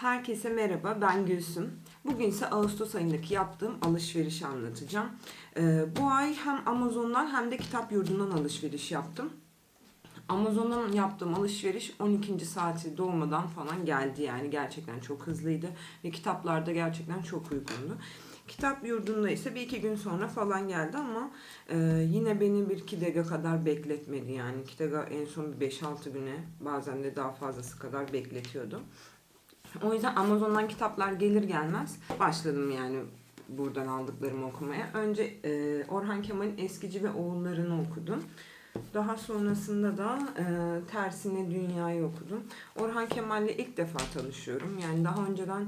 Herkese merhaba, ben Gülsüm. Bugün ise Ağustos ayındaki yaptığım alışverişi anlatacağım. Ee, bu ay hem Amazon'dan hem de kitap yurdundan alışveriş yaptım. Amazon'dan yaptığım alışveriş 12. saati doğmadan falan geldi yani gerçekten çok hızlıydı ve kitaplar da gerçekten çok uygundu. Kitap yurdunda ise bir iki gün sonra falan geldi ama e, yine beni bir Kidega kadar bekletmedi yani. Kidega en son bir 5-6 güne bazen de daha fazlası kadar bekletiyordu. O yüzden Amazon'dan kitaplar gelir gelmez başladım yani buradan aldıklarımı okumaya. Önce e, Orhan Kemal'in Eskici ve Oğullarını okudum. Daha sonrasında da e, Tersine Dünya'yı okudum. Orhan Kemal'le ilk defa tanışıyorum. Yani daha önceden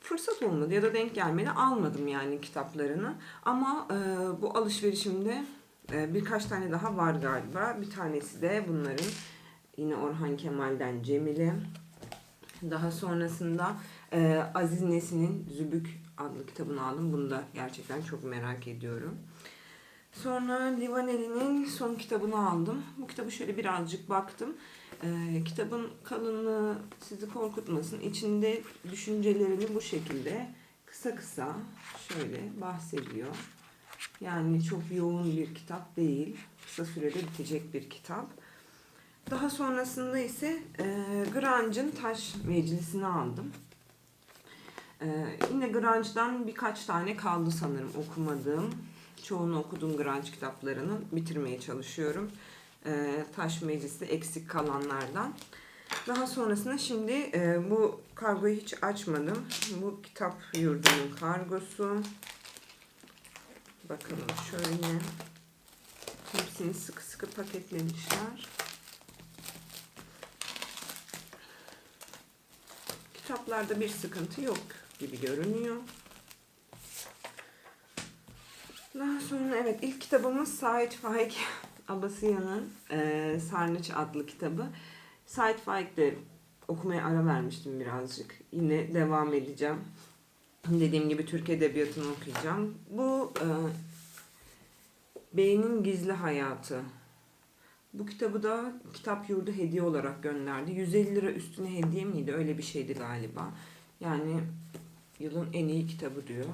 fırsat olmadı ya da denk gelmedi almadım yani kitaplarını. Ama e, bu alışverişimde e, birkaç tane daha var galiba. Bir tanesi de bunların yine Orhan Kemal'den Cemile. Daha sonrasında e, Aziz Nesin'in Zübük adlı kitabını aldım. Bunu da gerçekten çok merak ediyorum. Sonra Livaneli'nin son kitabını aldım. Bu kitabı şöyle birazcık baktım. E, kitabın kalınlığı sizi korkutmasın. İçinde düşüncelerini bu şekilde kısa kısa şöyle bahsediyor. Yani çok yoğun bir kitap değil. Kısa sürede bitecek bir kitap. Daha sonrasında ise e, Grange'ın Taş Meclisi'ni aldım. E, yine Grange'dan birkaç tane kaldı sanırım okumadığım. Çoğunu okudum Grange kitaplarını. Bitirmeye çalışıyorum. E, Taş Meclisi eksik kalanlardan. Daha sonrasında şimdi e, bu kargoyu hiç açmadım. Bu kitap yurdunun kargosu. Bakalım şöyle. Hepsini sıkı sıkı paketlemişler. Kitaplarda bir sıkıntı yok gibi görünüyor. Daha sonra evet ilk kitabımız Sait Faik Abasıyan'ın e, Sarnıç adlı kitabı. Sait Faik'te okumaya ara vermiştim birazcık. Yine devam edeceğim. Dediğim gibi Türk Edebiyatı'nı okuyacağım. Bu e, Beynin Gizli Hayatı. Bu kitabı da kitap yurdu hediye olarak gönderdi. 150 lira üstüne hediye miydi? Öyle bir şeydi galiba. Yani yılın en iyi kitabı diyor.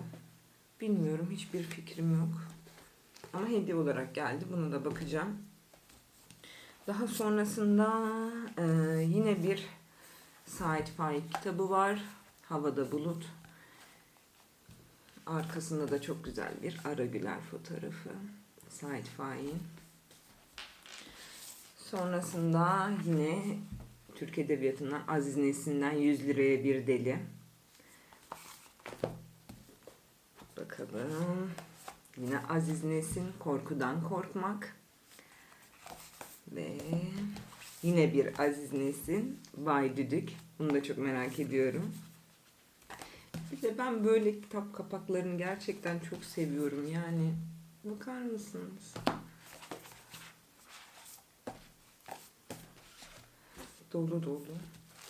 Bilmiyorum hiçbir fikrim yok. Ama hediye olarak geldi. Buna da bakacağım. Daha sonrasında e, yine bir Sait Faik kitabı var. Havada Bulut. Arkasında da çok güzel bir Ara Güler fotoğrafı. Sait Faik'in. Sonrasında yine Türk Edebiyatı'ndan Aziz Nesin'den 100 liraya bir deli. Bakalım. Yine Aziz Nesin Korkudan Korkmak. Ve yine bir Aziz Nesin Bay Düdük. Bunu da çok merak ediyorum. Bir de ben böyle kitap kapaklarını gerçekten çok seviyorum. Yani bakar mısınız? Dolu dolu,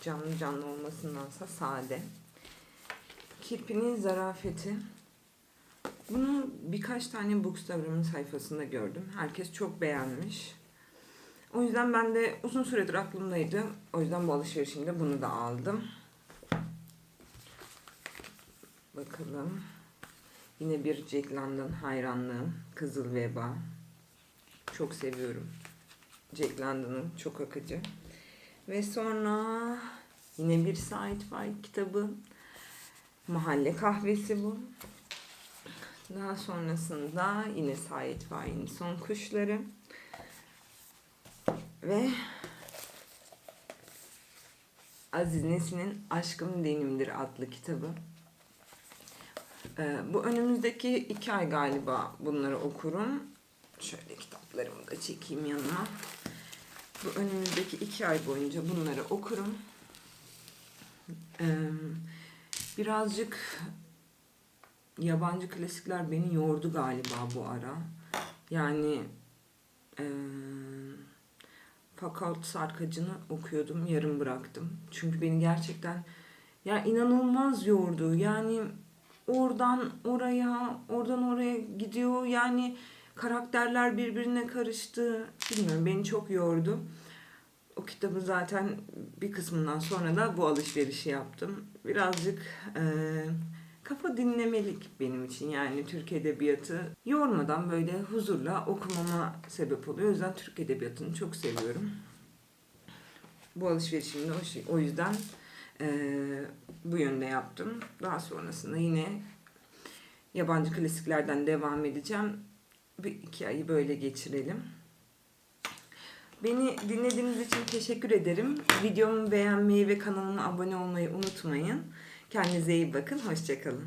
canlı canlı olmasındansa sade. Kirpinin zarafeti. Bunu birkaç tane Bookstagram sayfasında gördüm. Herkes çok beğenmiş. O yüzden ben de uzun süredir aklımdaydı. O yüzden bu alışverişimde bunu da aldım. Bakalım. Yine bir Jack London hayranlığım. Kızıl Veba. Çok seviyorum. Jack London'ın çok akıcı. Ve sonra yine bir Sait Faik kitabı. Mahalle kahvesi bu. Daha sonrasında yine Sait Faik'in son kuşları. Ve Aziz Nesin'in Aşkım Denimdir adlı kitabı. Ee, bu önümüzdeki iki ay galiba bunları okurum. Şöyle kitaplarımı da çekeyim yanıma. Bu önümüzdeki iki ay boyunca bunları okurum. Ee, birazcık yabancı klasikler beni yordu galiba bu ara. Yani e, Fakat Sarkacı'nı okuyordum, yarım bıraktım. Çünkü beni gerçekten ya inanılmaz yordu. Yani oradan oraya, oradan oraya gidiyor. Yani karakterler birbirine karıştı. Bilmiyorum beni çok yordu. o kitabı zaten bir kısmından sonra da bu alışverişi yaptım. Birazcık e, kafa dinlemelik benim için yani Türk Edebiyatı yormadan böyle huzurla okumama sebep oluyor. O yüzden Türk Edebiyatı'nı çok seviyorum. Bu alışverişimi de o, şey- o yüzden e, bu yönde yaptım. Daha sonrasında yine yabancı klasiklerden devam edeceğim. Bir iki ayı böyle geçirelim. Beni dinlediğiniz için teşekkür ederim. Videomu beğenmeyi ve kanalıma abone olmayı unutmayın. Kendinize iyi bakın. Hoşçakalın.